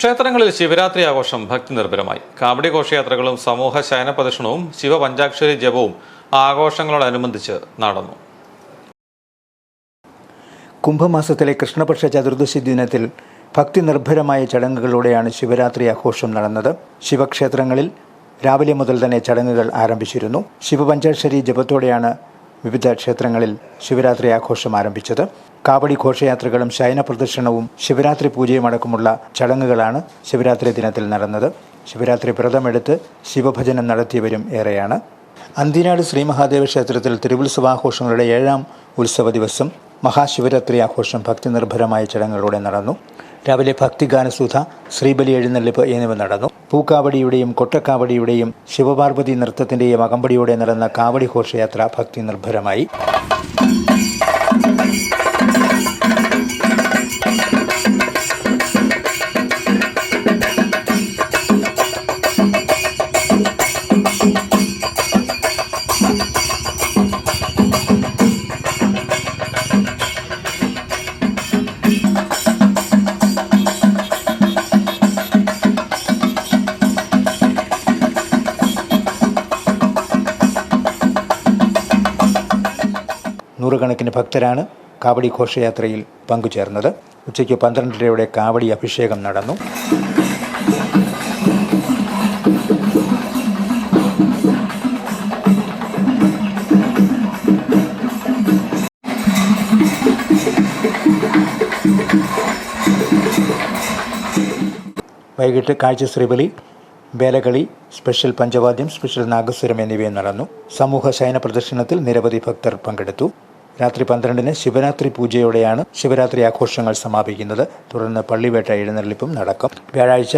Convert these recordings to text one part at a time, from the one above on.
ക്ഷേത്രങ്ങളിൽ ശിവരാത്രി ആഘോഷം ഭക്തി നിർഭരമായി. കാവടി ഘോഷയാത്രകളും സമൂഹ ശയന പ്രദർശനവും ശിവപഞ്ചാക്ഷരി ജപവും ആഘോഷങ്ങളോടനുബന്ധിച്ച് നടന്നു. കുംഭമാസത്തിലെ കൃഷ്ണപക്ഷ ചതുർദശി ദിനത്തിൽ ഭക്തി നിർഭരമായ ചടങ്ങുകളോടെയാണ് ശിവരാത്രി ആഘോഷം നടന്നത്. ശിവക്ഷേത്രങ്ങളിൽ രാവിലെ മുതൽ തന്നെ ചടങ്ങുകൾ ആരംഭിച്ചിരുന്നു. ശിവപഞ്ചാക്ഷരി ജപത്തോടെയാണ് വിവിധ ക്ഷേത്രങ്ങളിൽ ശിവരാത്രി ആഘോഷം ആരംഭിച്ചത്. കാവടി ഘോഷയാത്രകളും ശയന പ്രദർശനവും ശിവരാത്രി പൂജയും അടക്കമുള്ള ചടങ്ങുകളാണ് ശിവരാത്രി ദിനത്തിൽ നടന്നത്. ശിവരാത്രി വ്രതമെടുത്ത് ശിവഭജനം നടത്തിയവരും ഏറെയാണ്. അന്തിനാട് ശ്രീ മഹാദേവ ക്ഷേത്രത്തിൽ തിരുവുത്സവാഘോഷങ്ങളുടെ ഏഴാം ഉത്സവ ദിവസം മഹാശിവരാത്രി ആഘോഷം ഭക്തി നിർഭരമായ ചടങ്ങുകളോടെ നടന്നു. രാവിലെ ഭക്തിഗാനസുധ ശ്രീബലി എഴുന്നള്ളിപ്പ് എന്നിവ നടന്നു. പൂക്കാവടിയുടെയും കൊട്ടക്കാവടിയുടെയും ശിവപാർവതി നൃത്തത്തിന്റെയും അകമ്പടിയോടെ നടന്ന കാവടി ഘോഷയാത്ര ഭക്തി നിർഭരമായി നൂറുകണക്കിന് ഭക്തരാണ് കാവടി ഘോഷയാത്രയിൽ പങ്കുചേർന്നത്. ഉച്ചയ്ക്ക് പന്ത്രണ്ടരയോടെ കാവടി അഭിഷേകം നടന്നു. വൈകിട്ട് കാഴ്ച ശ്രീബലി വേലകളി സ്പെഷ്യൽ പഞ്ചവാദ്യം സ്പെഷ്യൽ നാഗസ്വരം എന്നിവയും നടന്നു. സമൂഹ ശയന പ്രദർശനത്തിൽ നിരവധി ഭക്തർ പങ്കെടുത്തു. രാത്രി പന്ത്രണ്ടിന് ശിവരാത്രി പൂജയോടെയാണ് ശിവരാത്രി ആഘോഷങ്ങൾ സമാപിക്കുന്നത്. തുടർന്ന് പള്ളിവേട്ട എഴുന്നള്ളിപ്പും നടക്കും. വ്യാഴാഴ്ച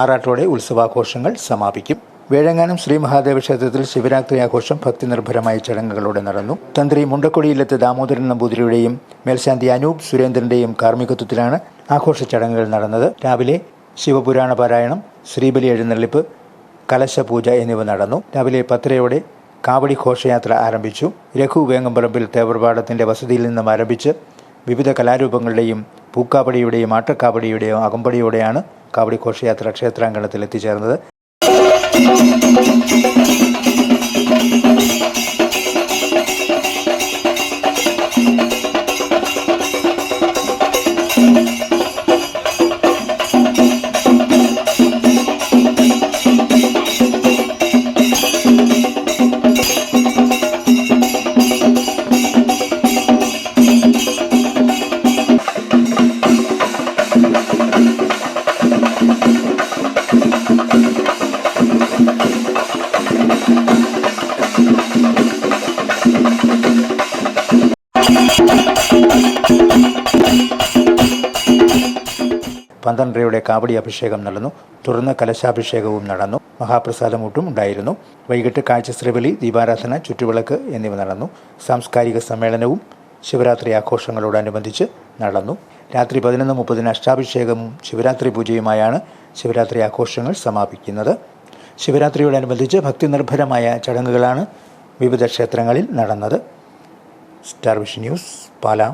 ആറാട്ടോടെ ഉത്സവാഘോഷങ്ങൾ സമാപിക്കും. വേഴങ്ങാനം ശ്രീ മഹാദേവ ക്ഷേത്രത്തിൽ ശിവരാത്രി ആഘോഷം ഭക്തി നിർഭരമായ ചടങ്ങുകളോടെ നടന്നു. തന്ത്രി മുണ്ടക്കൊടിയിലെത്ത് ദാമോദരൻ നമ്പൂതിരിയുടെയും മേൽശാന്തി അനൂപ് സുരേന്ദ്രന്റെയും കാർമ്മികത്വത്തിലാണ് ആഘോഷ ചടങ്ങുകൾ നടന്നത്. രാവിലെ ശിവപുരാണ പാരായണം ശ്രീബലി എഴുന്നള്ളിപ്പ് കലശപൂജ എന്നിവ നടന്നു. രാവിലെ പത്തരയോടെ കാവടി ഘോഷയാത്ര ആരംഭിച്ചു. രഘു വേങ്ങമ്പറമ്പിൽ തേവർപാടത്തിന്റെ വസതിയിൽ നിന്നും ആരംഭിച്ച് വിവിധ കലാരൂപങ്ങളുടെയും പൂക്കാവടിയുടെയും ആട്ടക്കാവടിയുടെയും അകമ്പടിയോടെയാണ് കാവടി ഘോഷയാത്ര ക്ഷേത്രാങ്കണത്തിൽ എത്തിച്ചേർന്നത്. പന്ത്രണ്ടരയുടെ കാവടി അഭിഷേകം നടന്നു. തുടർന്ന് കലശാഭിഷേകവും നടന്നു. മഹാപ്രസാദമൂട്ടും ഉണ്ടായിരുന്നു. വൈകിട്ട് കാഴ്ചശ്രീബലി ദീപാരാധന ചുറ്റുവിളക്ക് എന്നിവ നടന്നു. സാംസ്കാരിക സമ്മേളനവും ശിവരാത്രി ആഘോഷങ്ങളോടനുബന്ധിച്ച് നടന്നു. രാത്രി പതിനൊന്ന് മുപ്പതിന് അഷ്ടാഭിഷേകവും ശിവരാത്രി പൂജയുമായാണ് ശിവരാത്രി ആഘോഷങ്ങൾ സമാപിക്കുന്നത്. ശിവരാത്രിയോടനുബന്ധിച്ച് ഭക്തി നിർഭരമായ ചടങ്ങുകളാണ് വിവിധ ക്ഷേത്രങ്ങളിൽ നടന്നത്. Star Vision news Pala.